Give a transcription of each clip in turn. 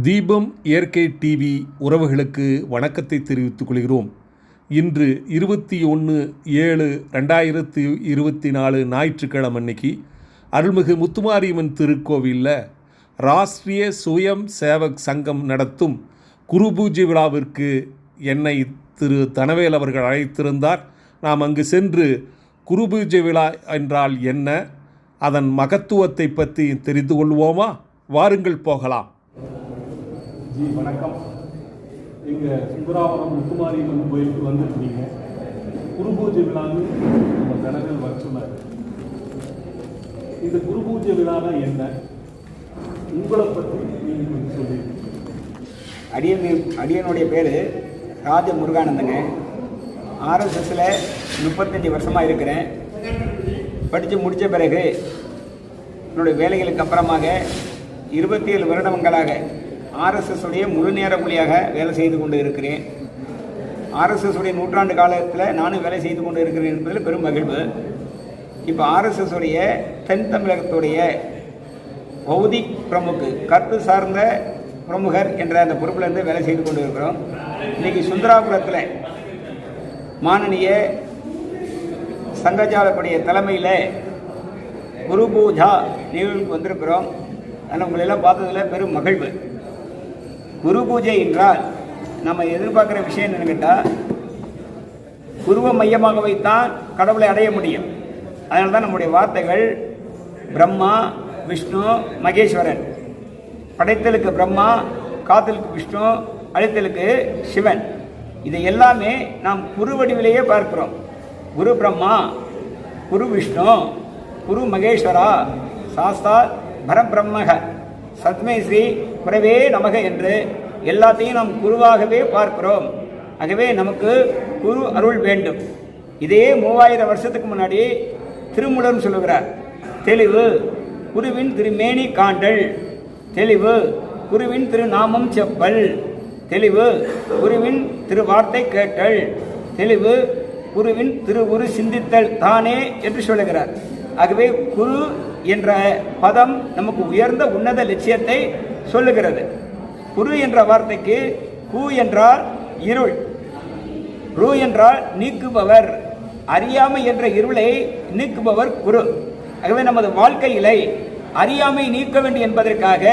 தீபம் இயற்கை டிவி உறவுகளுக்கு வணக்கத்தை தெரிவித்துக் கொள்கிறோம். இன்று இருபத்தி ஒன்று ஏழு ரெண்டாயிரத்தி இருபத்தி நாலு ஞாயிற்றுக்கிழமை அன்னைக்கு அருள்மிகு முத்துமாரியம்மன் திருக்கோவிலில் ராஷ்ட்ரிய சுயம் சேவக் சங்கம் நடத்தும் குரு பூஜை விழாவிற்கு என்னை திரு தனவேல் அவர்கள் அழைத்திருந்தார். நாம் அங்கு சென்று குரு பூஜை விழா என்றால் என்ன அதன் மகத்துவத்தை பற்றி தெரிந்து கொள்வோமா? வாருங்கள் போகலாம். ஜி வணக்கம். இங்கே சுந்தராவரம் முத்துமாரியம்மன் கோயிலுக்கு வந்துருக்கீங்க. குரு பூஜை விழான்னு நம்ம தினங்கள் வர சொன்னார் இந்த குரு பூஜை விழானா என்ன? உங்களை பற்றி நீங்கள் கொஞ்சம் சொல்லுங்க. அடியன் அடியனுடைய பேர் ராஜ முருகானந்தங்க. ஆர்எஸ்எஸில் முப்பத்தஞ்சு வருஷமாக இருக்கிறேன். படித்து முடித்த பிறகு என்னுடைய வேலைகளுக்கு அப்புறமாக இருபத்தி ஏழு வருடங்களாக ஆர்எஸ்எஸ் உடைய முழு நேர கூலியாக வேலை செய்து கொண்டு இருக்கிறேன் ஆர்எஸ்எஸ் உடைய நூற்றாண்டு காலத்தில் நானும் வேலை செய்து கொண்டு இருக்கிறேன் என்பதில் பெரும் மகிழ்வு. இப்போ ஆர்எஸ்எஸ் உடைய தென் தமிழகத்துடைய பௌதிக் பிரமுக்கு கருத்து சார்ந்த பிரமுகர் என்ற அந்த பொறுப்பிலிருந்து வேலை செய்து கொண்டு இருக்கிறோம் இன்னைக்கு சுந்தராபுரத்தில் மானனிய சங்கஜாலப்படைய தலைமையில் குரு பூஜா நிகழ்வுக்கு வந்திருக்கிறோம். ஆனால் உங்களெல்லாம் பார்த்ததில் பெரும் மகிழ்வு. குரு பூஜை என்றால் நம்ம எதிர்பார்க்குற விஷயம் என்னன்னு கேட்டால் குருவை மையமாக வைத்தான் கடவுளை அடைய முடியும். அதனால தான் நம்முடைய வார்த்தைகள் பிரம்மா விஷ்ணு மகேஸ்வரன். படைத்தலுக்கு பிரம்மா காத்தலுக்கு விஷ்ணு அழித்தலுக்கு சிவன். இதை எல்லாமே நாம் குரு வடிவிலேயே பார்க்கிறோம். குரு பிரம்மா குரு விஷ்ணு குரு மகேஸ்வரா சாஸ்தா பரபிரம்மக சத்மை ஸ்ரீ குறைவே நமக என்று எல்லாத்தையும் நாம் குருவாகவே பார்க்கிறோம். ஆகவே நமக்கு குரு அருள் வேண்டும். இதே மூவாயிரம் வருஷத்துக்கு முன்னாடி திருமுடன் சொல்லுகிறார். தெளிவு குருவின் திருமேனி காண்டல். தெளிவு குருவின் திருநாமம் செப்பல். தெளிவு குருவின் திருவார்த்தை கேட்டல். தெளிவு குருவின் திரு உரு சிந்தித்தல் தானே என்று சொல்லுகிறார். ஆகவே குரு என்ற பதம் நமக்கு உயர்ந்த உன்னத லட்சியத்தை சொல்லுகிறது. குரு என்ற வார்த்தைக்கு கு என்றால் இருள் ரு என்றால் நீக்குபவர் அறியாமை என்ற இருளை நீக்குபவர் குரு. ஆகவே நமது வாழ்க்கையிலை அறியாமை நீக்க வேண்டும் என்பதற்காக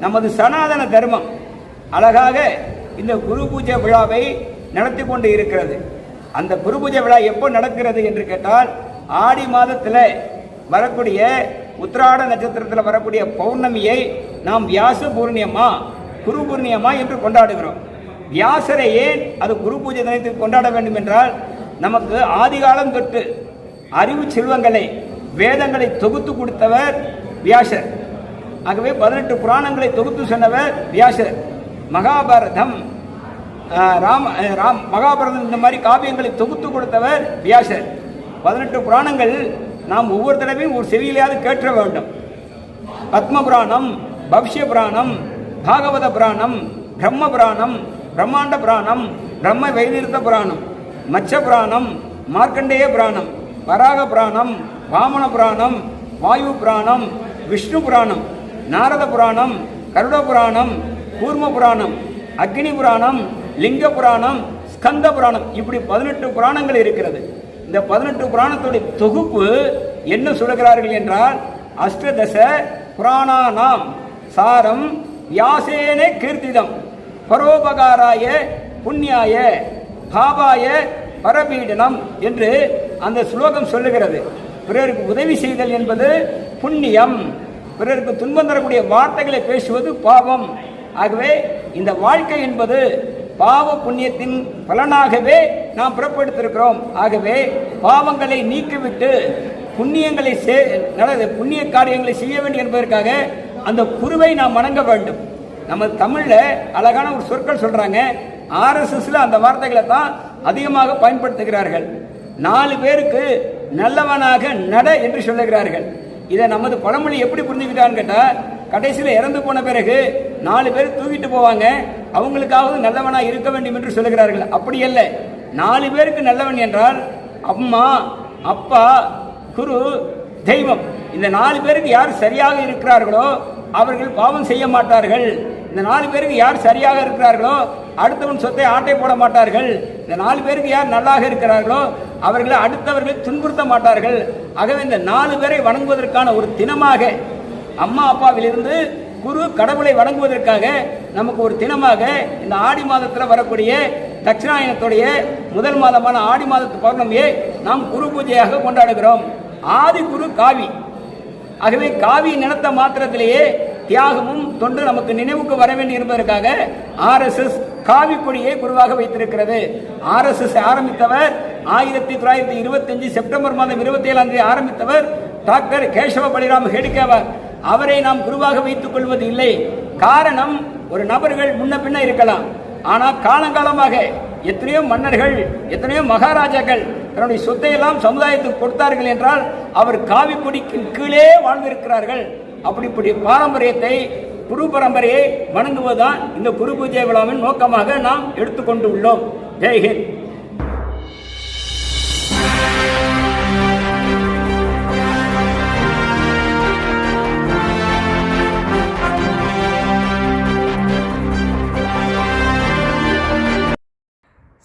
நமது சனாதன தர்மம் அழகாக இந்த குரு பூஜை விழாவை நடத்தி கொண்டு இருக்கிறது. அந்த குரு பூஜை விழா எப்போ நடக்கிறது என்று கேட்டால் ஆடி மாதத்தில் வரக்கூடிய உத்திராட நட்சத்திரத்தில் வரக்கூடிய பௌர்ணமியை நாம் வியாச பூர்ணியமா குரு பூர்ணியமா என்று கொண்டாடுகிறோம். வியாசரை ஏன் அது குரு பூஜை தினத்தில் கொண்டாட வேண்டும் என்றால் நமக்கு ஆதிகாலம் தொட்டு அறிவு செல்வங்களை வேதங்களை தொகுத்து கொடுத்தவர் வியாசர். ஆகவே பதினெட்டு புராணங்களை தொகுத்து சொன்னவர் வியாசர். மகாபாரதம் ராம ராம் மகாபாரதம் இந்த மாதிரி காவியங்களை தொகுத்து கொடுத்தவர் வியாசர். பதினெட்டு புராணங்கள் நாம் ஒவ்வொரு தடவையும் ஒரு செவியிலையாவது கேட்க வேண்டும். பத்ம புராணம் பவிஷ்ய புராணம் பாகவத புராணம் பிரம்ம புராணம் பிரம்மாண்ட புராணம் பிரம்ம வைநிறுத்த புராணம் மச்ச புராணம் மார்க்கண்டேய புராணம் வராக புராணம் வாமன புராணம் வாயு புராணம் விஷ்ணு புராணம் நாரத புராணம் கருட புராணம் கூர்ம புராணம் அக்னி புராணம் லிங்க புராணம் ஸ்கந்த புராணம் இப்படி பதினெட்டு புராணங்கள் இருக்கிறது. இந்த பதினெட்டு புராணத்துடைய தொகுப்பு என்ன சொல்லுகிறார்கள் என்றால் அஷ்டதச புராணானாம் சாரம் வியாசேனே கீர்த்திதம் பரோபகாராய புண்ணியாய பாபாய பரபீடனம் என்று அந்த ஸ்லோகம் சொல்லுகிறது. பிறருக்கு உதவி செய்தல் என்பது புண்ணியம். பிறருக்கு துன்பம் தரக்கூடிய வார்த்தைகளை பேசுவது பாவம். ஆகவே இந்த வாழ்க்கை என்பது பாவ புண்ணியத்தின் பலனாகவே நாம் புறப்படுத்திருக்கிறோம். ஆகவே பாவங்களை நீக்கிவிட்டு புண்ணியங்களை சே நல்லது புண்ணிய காரியங்களை செய்ய வேண்டும் என்பதற்காக அந்த குருவை நாம் வணங்க வேண்டும். நம்ம தமிழில் அழகான ஒரு சொற்கள் சொல்கிறாங்க ஆர்எஸ்எஸில் அந்த வார்த்தைகளை தான் அதிகமாக பயன்படுத்துகிறார்கள். நாலு பேருக்கு நல்லவனாக நட என்று சொல்லுகிறார்கள். இதை நமது பழமொழி எப்படி புரிஞ்சுக்கிட்டான்னு கேட்டால் கடைசியில் இறந்து போன பிறகு நாலு பேர் தூக்கிட்டு போவாங்க. அவங்களுக்காவது நல்லவனாக இருக்க வேண்டும் என்று சொல்லுகிறார்கள். அப்படி அல்ல. நாலு பேருக்கு நல்லவன் என்றால் அம்மா அப்பா குரு தெய்வம். இந்த நாலு பேருக்கு யார் சரியாக இருக்கிறார்களோ அவர்கள் பாவம் செய்ய மாட்டார்கள். இந்த நாலு பேருக்கு யார் சரியாக இருக்கிறார்களோ அடுத்தவன் சொத்தை ஆட்டை போட மாட்டார்கள். இந்த நாலு பேருக்கு யார் நல்லாக இருக்கிறார்களோ அவர்களை அடுத்தவர்களை துன்புறுத்த மாட்டார்கள். ஆகவே இந்த நாலு பேரை வணங்குவதற்கான ஒரு தினமாக அம்மா அப்பாவிலிருந்து குரு கடவுளை வணங்குவதற்காக நமக்கு ஒரு தினமாக இந்த ஆடி மாதத்தில் வரக்கூடிய தட்சிணாயனத்துடைய முதல் மாதமான ஆடி மாதத்து பௌர்ணமியை நாம் குரு பூஜையாக கொண்டாடுகிறோம். ஆதி குரு காவி. ஆகவே காவி நினைத்த மாத்திரத்திலேயே தியாகமும் தொண்டு நமக்கு நினைவுக்கு வர வேண்டி இருப்பதற்காக ஆர்எஸ்எஸ் காவி கொடியை குருவாக வைத்திருக்கிறது. ஆர்எஸ்எஸ் ஆரம்பித்தவர் ஆயிரத்தி தொள்ளாயிரத்தி இருபத்தஞ்சு செப்டம்பர் மாதம் இருபத்தி ஏழாம் தேதி ஆரம்பித்தவர் டாக்டர் கேசவ பலிராம் ஹெடிகேவர். அவரை நாம் குருவாக வைத்துக் கொள்வது இல்லை. காரணம் ஒரு நபர்கள் முன்ன பின்ன இருக்கலாம். ஆனால் காலங்காலமாக எத்தனையோ மன்னர்கள் எத்தனையோ மகாராஜாக்கள் தன்னுடைய சொத்தையெல்லாம் சமுதாயத்துக்கு கொடுத்தார்கள் என்றால் அவர் காவி கொடிக்கு கீழே வாழ்ந்திருக்கிறார்கள். அப்படிப்படி பாரம்பரியத்தை குரு பரம்பரையை வணங்குவதுதான் இந்த குரு பூஜை விழாவின் நோக்கமாக நாம் எடுத்துக்கொண்டு உள்ளோம். ஜெய்ஹிந்த்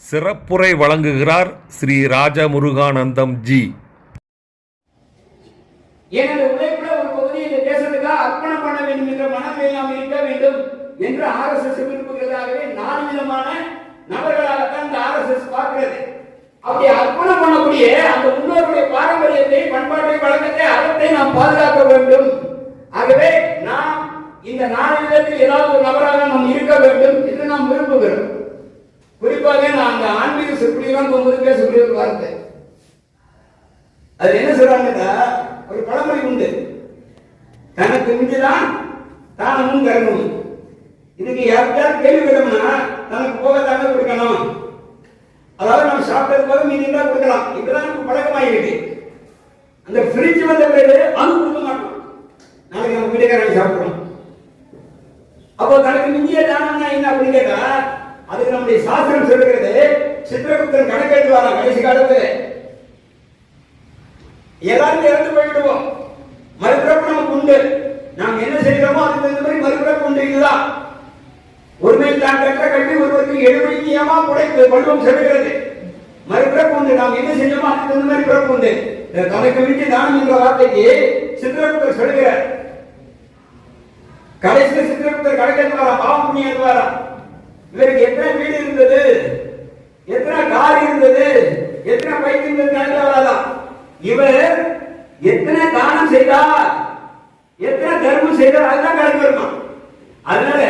சிறப்புரை வழங்குகிறார் ஸ்ரீ ராஜமுருகானந்தம் ஜி. எனது உழைப்புல ஒரு பகுதியை இந்த தேசத்துக்காக அர்ப்பணம் பண்ண வேண்டும் என்ற மனம் நாம் இருக்க வேண்டும் என்று ஆர்எஸ்எஸ் விரும்புகிறதாகவே நாலு விதமான நபர்களாகத்தான் இந்த ஆர்எஸ்எஸ் பார்க்கிறது. அப்படி அர்ப்பணம் பண்ணக்கூடிய அந்த முன்னோருடைய பாரம்பரியத்தை பண்பாட்டை வழக்கத்தை அறத்தை நாம் பாதுகாக்க வேண்டும். ஆகவே நாம் இந்த நாலு விதத்தில் ஏதாவது ஒரு நபராக நாம் இருக்க வேண்டும் என்று நாம் விரும்புகிறோம். குறிப்பாக நான் அந்த சொல்லி ஒரு வார்த்தை. அது என்ன சொல்றாங்கன்னா ஒரு பழமொழி உண்டு. தனக்கு மிஞ்சுதான் தானமும் கரணும் இதுக்கு யாருக்காவது கேள்வி விடணும்னா தனக்கு போக தானே கொடுக்கணும். அதாவது நம்ம சாப்பிட்டது போக மீதி தான் கொடுக்கலாம். இப்பதான் நமக்கு பழக்கமாயிருக்கு. அந்த ஃப்ரிட்ஜ் வந்த பிறகு அது கொடுக்க மாட்டோம். நாளைக்கு நம்ம வீட்டுக்காரங்க சாப்பிடுறோம். அப்போ தனக்கு மிஞ்சிய தானம்னா என்ன அப்படின்னு கேட்டா அதுக்கு நம்முடைய சாஸ்திரம் சொல்லுகிறது சித்திரகுப்தன் கணக்கெடுத்து வரான் கடைசி காலத்துல. எல்லாரும் இறந்து போய்விடுவோம். மறுபிறப்பு நமக்கு உண்டு. நாம் என்ன செய்கிறோமோ அதுக்கு தகுந்த மாதிரி மறுபிறப்பு உண்டு இதுதான் ஒருமையில் தான் கற்ற கல்வி ஒருவருக்கு எழுபடி ஏமா பல்வம் செல்கிறது மறுபிறப்பு உண்டு. நாம் என்ன செஞ்சோமோ அதுக்கு தகுந்த மாதிரி பிறப்பு உண்டு. தனக்கு விட்டு தானம் என்ற வார்த்தைக்கு சித்திரகுப்தர் சொல்லுகிறார். கடைசியில் சித்திரகுப்தர் கணக்கெடுத்து வரா பாவம் புண்ணியம் எடுத்து இவருக்கு எத்தனை வீடு இருந்தது? எத்தனை கார் இருந்தது? எத்தனை பைக் இருந்தது கணக்கில் வராதான் இவர் எத்தனை தானம் செய்தார்? எத்தனை தர்மம் செய்தார்? அதுதான் கணக்கு வருமா? அதனால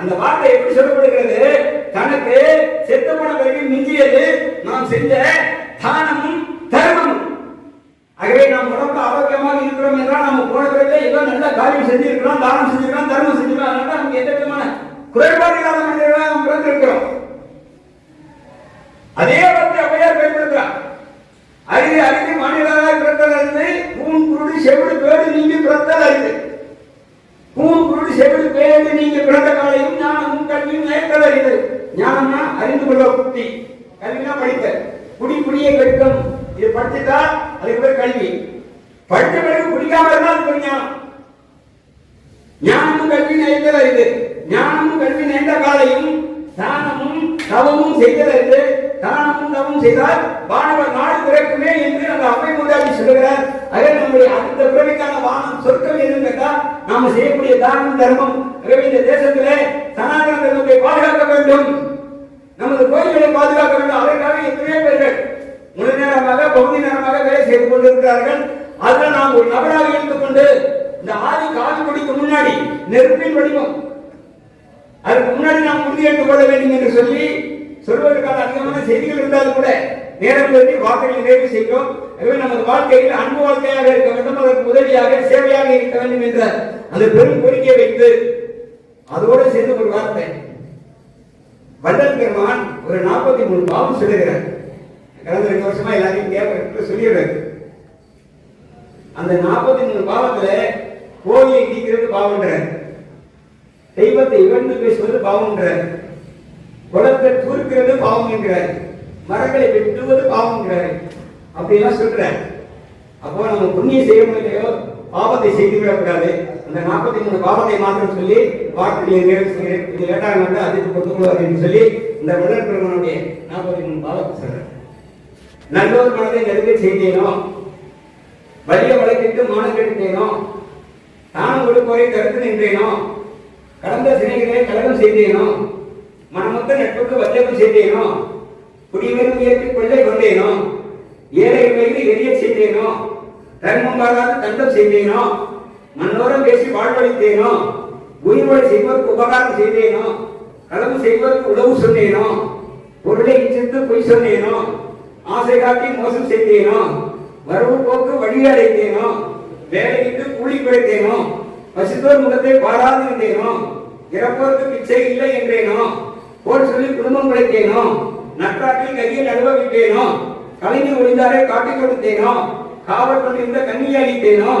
அந்த வார்த்தை எப்படி சொல்லப்படுகிறது? தனக்கு செத்த போன பிறகு மிஞ்சியது நாம் செஞ்ச தானமும் தர்மமும். ஆகவே நாம் உடம்பு ஆரோக்கியமாக இருக்கிறோம் என்றால் நம்ம போன பிறகு ஏதோ நல்ல காரியம் செஞ்சிருக்கிறோம் தானம் செஞ்சிருக்கிறோம் தர்மம் செஞ்சிருக்கிறோம். அதனால நமக்கு எந்த விதமான குறைபாடு இல்லாத மனிதர்களாக நாம் பிறந்திருக்கிறோம். அதே வார்த்தை அவையார் பயன்படுத்துறார் அறிவு அரிது மனிதராக பிறத்தல் அறிந்து பூன் குருடு செவிடு பேடு நீங்க பிறத்தல் அறிந்து. பூன் குருடு செவிடு பேடு நீங்க பிறந்த காலையும் ஞானமும் கல்வியும் நயத்தல் அறிந்து. ஞானம்னா அறிந்து கொள்ள குட்டி கல்வினா படித்த குடி குடியை கெடுக்கும். இது படிச்சுட்டா அதுக்கு பேர் கல்வி. படித்த பிறகு குடிக்காம இருந்தா அது ஞானம். ஞானமும் கல்வி நயத்தல் அறிந்து. ஞானமும் கல்வி நயந்த காலையும் தானமும் தவமும் செய்ததற்கு தானமும் தவம் செய்தால் வானவர் நாடு பிறக்குமே என்று அந்த அவை முதலாளி சொல்லுகிறார். அதே நம்முடைய அடுத்த பிறவிக்கான வானம் சொர்க்கம் எதுன்னு கேட்டால் நாம செய்யக்கூடிய தானம் தர்மம். ஆகவே இந்த தேசத்திலே சனாதன தர்மத்தை பாதுகாக்க வேண்டும். நமது கோயில்களை பாதுகாக்க வேண்டும். அதற்காக எத்தனையோ பேர்கள் முழு நேரமாக பகுதி நேரமாக வேலை செய்து கொண்டிருக்கிறார்கள். அதில் நாம் ஒரு நபராக இருந்து கொண்டு இந்த ஆதி காவி கொடிக்கு முன்னாடி நெருப்பின் வடிவம். அதுக்கு முன்னாடி நாம் உறுதியேற்றுக் கொள்ள வேண்டும் என்று சொல்லி சொல்வதற்கான அதிகமான செய்திகள் இருந்தாலும் கூட நேரம் கருதி வாக்குகளை நிறைவு செய்கிறோம். எனவே நமது வாழ்க்கையில் அன்பு வாழ்க்கையாக இருக்க வேண்டும் அதற்கு உதவியாக சேவையாக இருக்க வேண்டும் என்ற அந்த பெரும் கோரிக்கையை வைத்து அதோடு சேர்ந்து ஒரு வார்த்தை. வள்ளல் பெருமான் ஒரு நாற்பத்தி மூணு பாவம் சொல்லுகிறார். கடந்த ரெண்டு வருஷமா எல்லாரையும் கேட்க சொல்லிடுறாரு. அந்த நாற்பத்தி மூணு பாவத்துல கோயிலை நீக்கிறது பாவம்ன்றார். தெய்வத்தை இவன் பேசுவது பாவம் குளத்தை தூர்க்கிறது பாவம் என்கிறார் மரங்களை வெட்டுவது பாவம் என்கிறார் அப்படிலாம் சொல்றார் அப்போ நம்ம புண்ணியம் செய்ய முடியலையோ பாவத்தை செய்து விடக்கூடாது. அந்த நாற்பத்தி மூணு பாவத்தை மாற்றம் சொல்லி வார்த்தையை இது லேட்டாக நடந்து அதுக்கு கொண்டுக்கொள்வார் என்று சொல்லி இந்த மன்னர் பெருமனுடைய நாற்பத்தி மூணு பாவத்தை சொல்றேன் நல்லோர் மனதை நெருங்க செய்தேனோ? வலிய வழக்கிட்டு மானம் கெடுத்தேனோ? தானம் கொடுப்போரை தடுத்து நின்றேனோ? கடந்த சினைகளை கலகம் செய்தேனோ? மனமொத்த நட்புக்கு வஞ்சகம் செய்தேனோ? குடிவரும் இயற்கை கொள்ளை கொண்டேனோ? ஏழை வயது எரிய செய்தேனோ? தர்மம் பாராது தண்டம் செய்தேனோ? மன்னோரம் பேசி வாழ்வழித்தேனோ உயிர்வழி செய்வதற்கு உபகாரம் செய்தேனோ? களவு செய்வதற்கு உதவு சொன்னேனோ? பொருளை இச்சித்து பொய் சொன்னேனோ? ஆசை காட்டி மோசம் செய்தேனோ? வரவு போக்கு வழி அடைத்தேனோ வேலையிட்டு கூலி குறைத்தேனோ பசுத்தோர் முகத்தை பாராது இருந்தேனோ இறப்போருக்கு பிச்சை இல்லை என்றேனோ? போல் சொல்லி குடும்பம் குறைத்தேனோ நற்றாட்டில் கையில் அனுபவித்தேனோ கலைஞர் ஒளிந்தாரை காட்டிக் கொடுத்தேனோ காவல் கொண்டிருந்த கண்ணியை அளித்தேனோ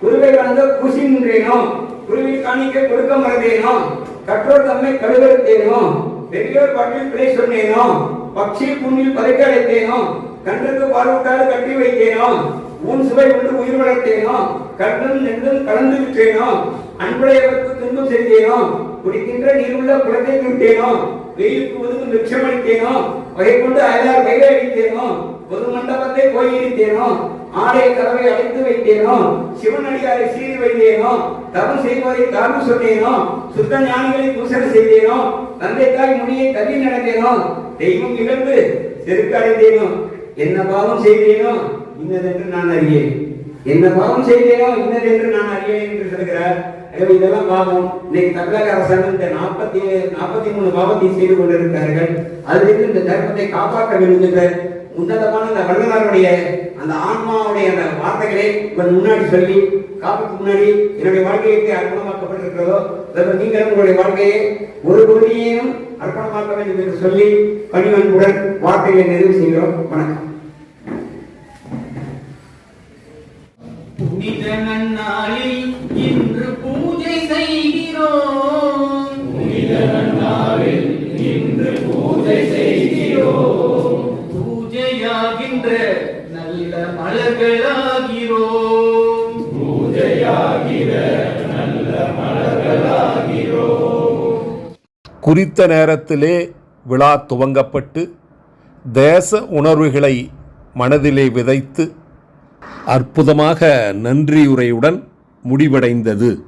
குருவை வளர்ந்த பூசி நின்றேனோ குருவில் காணிக்க கொடுக்க மறந்தேனோ கற்றோர் தம்மை கழுவறுத்தேனோ பெரியோர் பாட்டில் பிழை சொன்னேனோ பக்ஷி புண்ணில் பதைக்க அழைத்தேனோ கண்ணுக்கு பார்வட்டாடு கட்டி வைத்தேனோ ஊன் சுவை கொண்டு உயிர் வளர்த்தேனோ? கண்ணும் நெல்லும் கலந்து விட்டேனோ? அன்புடையவருக்கு துன்பம் செய்தேனோ குடிக்கின்ற நீருள்ள குளத்தை விட்டேனோ? வெயிலுக்கு ஒதுக்கு விருட்சம் அளித்தேனோ? வகை கொண்டு அயலார் வயலை அடித்தேனோ பொது மண்டபத்தை கோயிலித்தேனோ ஆடைய கதவை அடைத்து வைத்தேனோ? சிவன் அடியாரை சீறி வைத்தேனோ? தவம் செய்வதை தாழ்வு சொன்னேனோ? சுத்த ஞானிகளை பூசணை செய்தேனோ? தந்தை தாய் முடியை தள்ளி நடந்தேனோ? தெய்வம் இழந்து செருக்கு அடைந்தேனோ? என்ன பாவம் செய்தேனோ? இன்னதென்று நான் அறியேன். என்ன பாவம் செய்தேனோ இன்னதென்று நான் அறியேன் என்று சொல்கிறார். எனவே இதெல்லாம் பாவம். இன்னைக்கு தமிழக அரசாங்கம் இந்த நாற்பத்தி நாற்பத்தி மூணு பாவத்தை செய்து கொண்டிருக்கிறார்கள். அதிலிருந்து இந்த தர்மத்தை காப்பாற்ற வேண்டும் என்ற உன்னதமான அந்த வள்ளலாருடைய அந்த ஆன்மாவுடைய அந்த வார்த்தைகளை உங்கள் முன்னாடி சொல்லி காப்புக்கு முன்னாடி என்னுடைய வாழ்க்கைக்கு அர்ப்பணமாக்கப்பட்டிருக்கிறதோ அதற்கு நீங்கள் உங்களுடைய வாழ்க்கையை ஒரு குருதியையும் அர்ப்பணமாக்க வேண்டும் என்று சொல்லி பணிவன்புடன் வார்த்தைகளை நிறைவு செய்கிறோம். வணக்கம். புனித நன்னாளில் இன்று பூஜை செய்கிறோம். புனித நன்னாளில் இன்று பூஜை செய்கிறோம். பூஜையாகின்ற நல்ல மலர்களாகிறோம். பூஜையாகிற நல்ல மலர்களாகிறோம். குறித்த நேரத்திலே விழா துவங்கப்பட்டு தேச உணர்வுகளை மனதிலே விதைத்து அற்புதமாக நன்றியுரையுடன் முடிவடைந்தது.